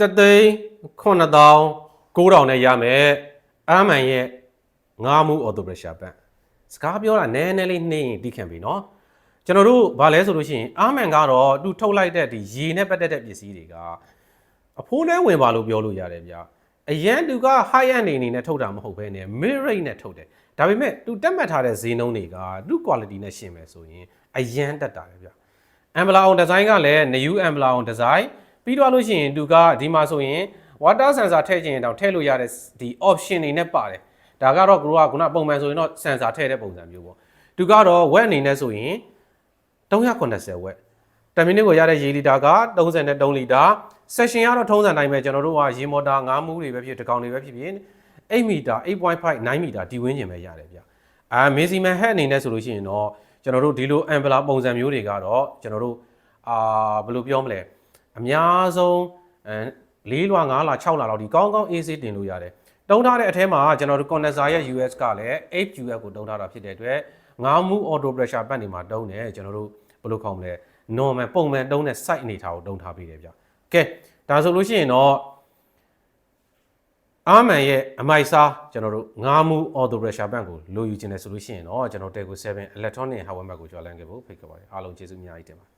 တသိန်း9000 9000နဲ့ရမယ်အာမန်ရဲ့ငါးမှု auto pressure ပန့်စကားပြောတာနည်းနည်းလေးနှိမ့်ရင်တီးခံပြီနော်ကျွန်တော်တို့ဗာလဲဆိုလို့ရှိရင်အာမန်ကတော့သူထုတ်လိုက်တဲ့ဒီရေနဲ့ပတ်သက်တဲ့ပစ္စည်းတွေကအဖိုးနဲ့ဝင်ပါလို့ပြောလို့ရတယ်ဗျအရန်သူက high end အနေနဲ့ထုတ်တာမဟုတ်ဘဲနဲ့ mid rate နဲ့ထုတ်တယ်ဒါပေမဲ့သူတက်မှတ်ထားတဲ့ဈေးနှုန်းတွေကသူ့ quality နဲ့ရှင်မယ်ဆိုရင်အရန်တက်တာပဲဗျအမ်ဘလာအောင်ဒီဇိုင်းကလည်း new အမ်ဘလာအောင်ဒီဇိုင်း ပြီးတော့လို့ရှိရင်သူကဒီမှာဆိုရင် water sensor ထည့်ခြင်းတောင်ထည့်လို့ရတဲ့ဒီ option တွေနဲ့ပါတယ်ဒါကတော့ကိုကခုနပုံမှန်ဆိုရင်တော့ sensor ထည့်တဲ့ပုံစံမျိုးပေါ့သူကတော့ wet အနေနဲ့ဆိုရင်380 wet တမီနစ်ကိုရတဲ့ရေလီတာက33လီတာ session ကတော့ထုံးစံတိုင်းပဲကျွန်တော်တို့ကရေမော်တာ9မူးတွေပဲဖြစ်တကောင်တွေပဲဖြစ်ဖြစ်8မီတာ8.5 9မီတာဒီဝင်းကျင်ပဲရတယ်ဗျအာမေစီမန်ဟက်အနေနဲ့ဆိုလို့ရှိရင်တော့ကျွန်တော်တို့ဒီလိုအမ်ဘလာပုံစံမျိုးတွေကတော့ကျွန်တော်တို့အာဘယ်လိုပြောမလဲ အများဆုံးအဲ၄လွှာ၅လွှာ6လွှာလောက်ဒီကောင်းကောင်း AC တင်လို့ရတယ်တုံးထားတဲ့အထဲမှာကျွန်တော်တို့ condenser ရဲ့ US ကလည်း 8UF ကိုတုံးထားတာဖြစ်တဲ့အတွက်ငါးမူ auto pressure ပတ်နေမှာတုံးတယ်ကျွန်တော်တို့ဘယ်လိုခေါ်မလဲ normal ပုံမှန်တုံးတဲ့ site အနေထားကိုတုံးထားပေးတယ်ဗျကဲဒါဆိုလို့ရှိရင်တော့အာမန်ရဲ့အမိုက်စားကျွန်တော်တို့ငါးမူ auto pressure ဘန့်ကိုလိုယူခြင်းတယ်ဆိုလို့ရှိရင်တော့ကျွန်တော် Tego 7 electronic hardware ဘက်ကိုကြော်လန့်ခဲ့ဖို့ဖိတ်ခဲ့ပါတယ်အားလုံးကျေးဇူးအများကြီးတင်ပါတယ်